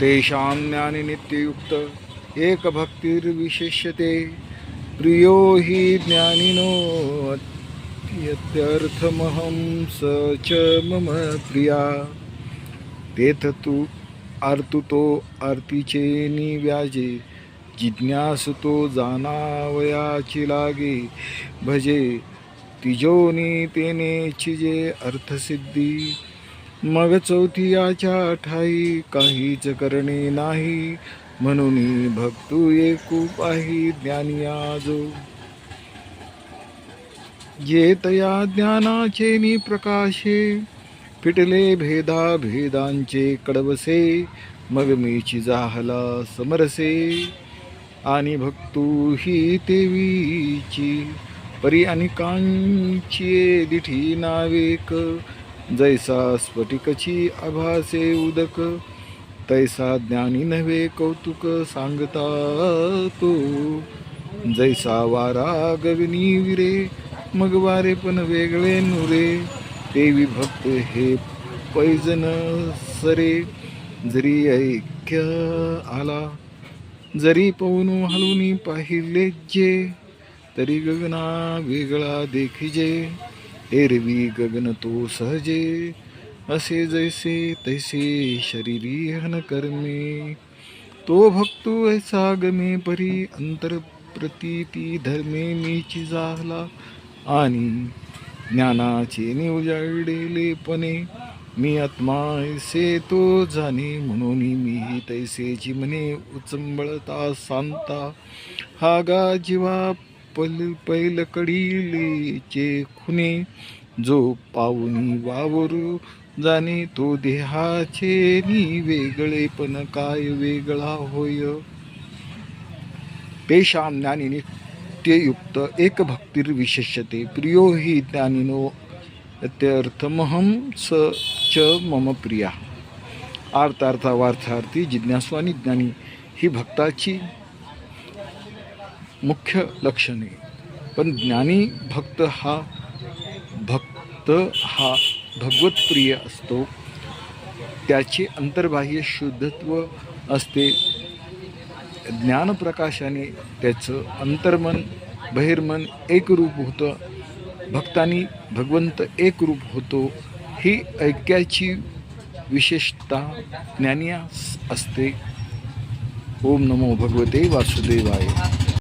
तेषां ज्ञानी नित्ययुक्त एकभक्तिर्विशिष्यते। प्रियो हि ज्ञानिनो यत्यर्थमहं स च मम प्रिया। तेथ तू आर्तुतो आरतीचे निव्याजे जिज्ञासुतो जाणावयाची लागे। भजे तिजोनी तेने छिजे अर्थसिद्धी। मग चौथियाच्या ठाई काहीच करणे नाही. म्हणून भक्तू एकूप आहे ज्ञानी आजो. येतया ज्ञानाचे नि प्रकाशे फिटले भेदा भेदांचे कडवसे मग मीची जाहला समरसे. आणि भक्तू ही तेवीची परी अनिकांची दिठी नावेक जैसा स्फटिकची आभासे उदक तैसा ज्ञानी नव्हे कौतुक सांगता तो। जैसा वारा गगनी विरे मग वारे पण वेगळे नुरे। ते विभक्त हे पैजन सरे। जरी ऐक्य आला जरी पवन हलवून पाहिले जे तरी गगना वेगळा देखिजे। एरवी गगन तो सहजे। असे जैसे तैसे शरीरी हन कर्मे। तो भक्तो ऐसा गमे परी अंतर प्रतीती धर्मे मीची झाला आणि ज्ञानाचे निवजाडलेपणे मी आत्मा ऐसे तो जाणे म्हणून मी तैसेची म्हणे उचंबळता सांता हा गा जीवा पल पैल कडीलेचे खुने जो पाहुनी वावरू जाणे तो देहाचे नि वेगळेपण काय वेगळा होय? तेषां ज्ञानी नित्ययुक्त एक भक्तिर्विशेष्यते प्रियो हि ज्ञानिनो अत्यर्थमहम स च मम प्रिया. अर्थार्थावार्थार्थी जिज्ञासू आणि ज्ञानी ही भक्ताची मुख्य लक्षणे. पण ज्ञानी भक्त हा भक्त हा भगवतप्रिय असतो. त्याचे अंतर्बाह्य शुद्धत्व असते. ज्ञानप्रकाशाने त्याचं अंतर्मन बहिर्मन एक रूप होतं. भक्तानी भगवंत एक रूप होतो ही ऐक्याची विशेषता ज्ञानियास असते. ओम नमो भगवते वासुदेवाय.